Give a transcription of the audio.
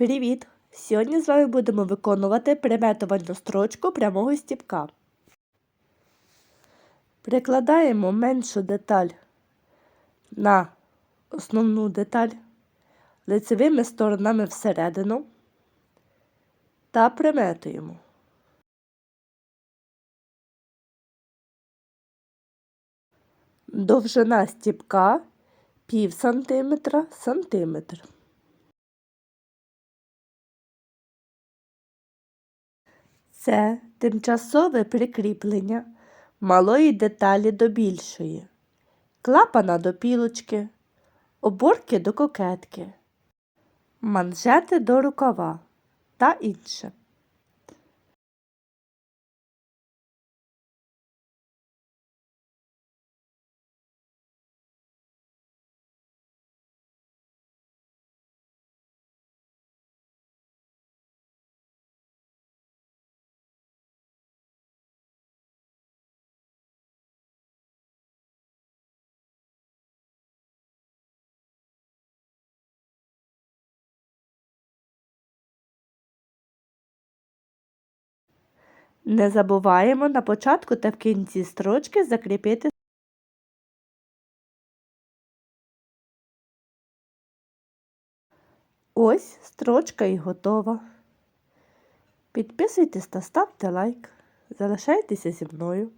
Привіт! Сьогодні з вами будемо виконувати приметувальну строчку прямого стіпка. Прикладаємо меншу деталь на основну деталь лицевими сторонами всередину та приметуємо. Довжина стіпка пів сантиметра сантиметр. Це тимчасове прикріплення малої деталі до більшої, клапана до пілочки, оборки до кокетки, манжети до рукава та інше. Не забуваємо на початку та в кінці строчки закріпити Ось строчка і готова. Підписуйтесь та ставте лайк. Залишайтеся зі мною.